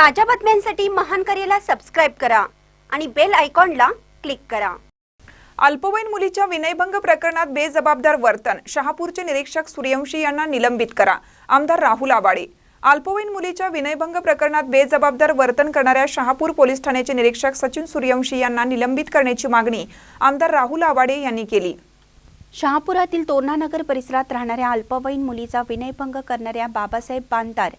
ताज्या बातम्यांसाठी महान करेला सबस्क्राईब करा आणि बेल आयकॉनला क्लिक करा. अल्पवयीन मुलीच्या विनयभंग प्रकरणात बेजबाबदार वर्तन शहापूरचे निरीक्षक सूर्यवंशी यांना निलंबित करा आमदार राहुल आवाडे. अल्पवयीन मुलीच्या विनयभंग प्रकरणात बेजबाबदार वर्तन करणाऱ्या शहापूर पोलीस ठाण्याचे निरीक्षक सचिन सूर्यवंशी यांना निलंबित करण्याची मागणी आमदार राहुल आवाडे यांनी केली. शहापुरातील तोरणानगर परिसरात राहणाऱ्या अल्पवयीन मुलीचा विनयभंग करणाऱ्या बाबासाहेब बांदार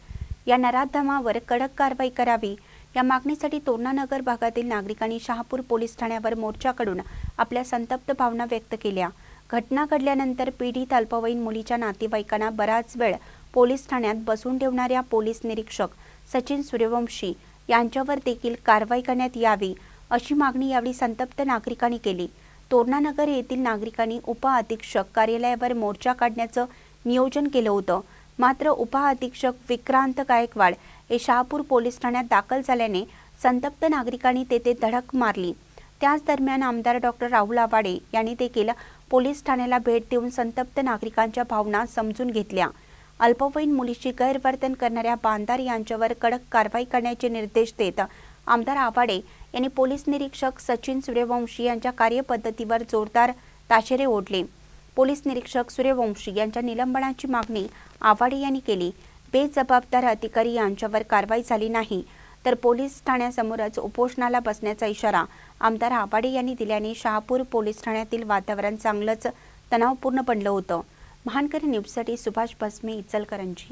या नराधमावर कडक कारवाई करावी. या मागणीसाठी तोरणानगर भागातील नागरिकांनी शहापूर पोलीस ठाण्यावर मोर्चाकडून आपल्या संतप्त भावना व्यक्त केल्या. घटना घडल्यानंतर पीडित अल्पवयीन मुलीच्या नातेवाईकांना बराच वेळ पोलीस ठाण्यात बसून ठेवणाऱ्या पोलीस निरीक्षक सचिन सूर्यवंशी यांच्यावर देखील कारवाई करण्यात यावी अशी मागणी यावेळी संतप्त नागरिकांनी केली. तोरणानगर येथील नागरिकांनी उपअधीक्षक कार्यालयावर मोर्चा काढण्याचं नियोजन केलं होतं. मात्र उपअधीक्षक विक्रांत गायकवाड हे शहापूर पोलीस ठाण्यात दाखल झाल्याने संतप्त नागरिकांनी तेथे धडक मारली. त्याच दरम्यान आमदार डॉक्टर राहुल आवाडे यांनी देखील पोलीस ठाण्याला भेट देऊन संतप्त नागरिकांच्या भावना समजून घेतल्या. अल्पवयीन मुलीची गैरवर्तन करणाऱ्या बांधार यांच्यावर कडक कारवाई करण्याचे निर्देश देत आमदार आवाडे यांनी पोलीस निरीक्षक सचिन सूर्यवंशी यांच्या कार्यपद्धतीवर जोरदार ताशेरे ओढले. पोलीस निरीक्षक सूर्यवंशी यांच्या निलंबनाची मागणी आवाडे यांनी केली. बेजबाबदार अधिकारी यांच्यावर कारवाई झाली नाही तर पोलीस ठाण्यासमोरच उपोषणाला बसण्याचा इशारा आमदार आवाडे यांनी दिल्याने शहापूर पोलीस ठाण्यातील वातावरण चांगलंच तणावपूर्ण बनलं होतं. महानकरी न्यूजसाठी सुभाष भस्मे इचलकरंजी.